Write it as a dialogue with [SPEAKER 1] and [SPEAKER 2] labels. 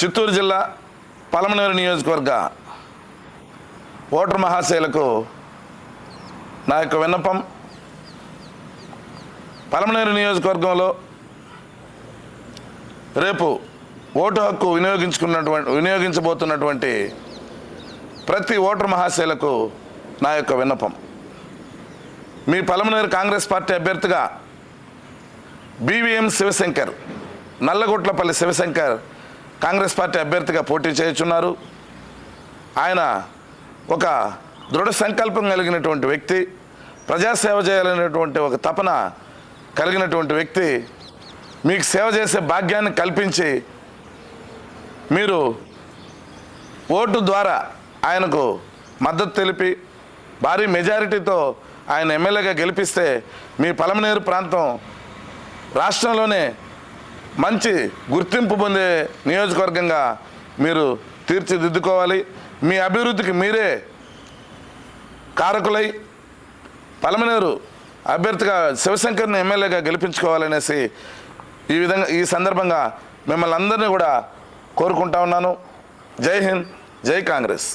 [SPEAKER 1] చిత్తూరు జిల్లా పలమనేరు నియోజకవర్గ ఓటర్ మహాశయులకు నా యొక్క విన్నపం పలమనేరు నియోజకవర్గంలో రేపు ఓటు హక్కు వినియోగించుకున్నటువంటి వినియోగించబోతున్నటువంటి ప్రతి ఓటర్ మహాశైలకు నా యొక్క విన్నపం. మీ పలమనేరు కాంగ్రెస్ పార్టీ అభ్యర్థిగా బీవీఎం శివశంకర్ నల్లగొట్లపల్లి శివశంకర్ కాంగ్రెస్ పార్టీ అభ్యర్థిగా పోటీ చేయుచున్నారు. ఆయన ఒక దృఢ సంకల్పం కలిగినటువంటి వ్యక్తి ప్రజాసేవ చేయాలనేటువంటి ఒక తపన కలిగినటువంటి వ్యక్తి మీకు సేవ చేసే భాగ్యాన్ని కల్పించి మీరు ఓటు ద్వారా ఆయనకు మద్దతు తెలిపి భారీ మెజారిటీతో ఆయన ఎమ్మెల్యేగా గెలిపిస్తే మీ పలమనేరు ప్రాంతం రాష్ట్రంలోనే మంచి గుర్తింపు పొందే నియోజకవర్గంగా మీరు తీర్చిదిద్దుకోవాలి. మీ అభివృద్ధికి మీరే కారకులై పలమనేరు అభ్యర్థిగా శివశంకర్ని ఎమ్మెల్యేగా గెలిపించుకోవాలనేసి ఈ విధంగా ఈ సందర్భంగా మిమ్మల్ని అందరినీ కూడా కోరుకుంటా ఉన్నాను. జై హింద్ జై కాంగ్రెస్.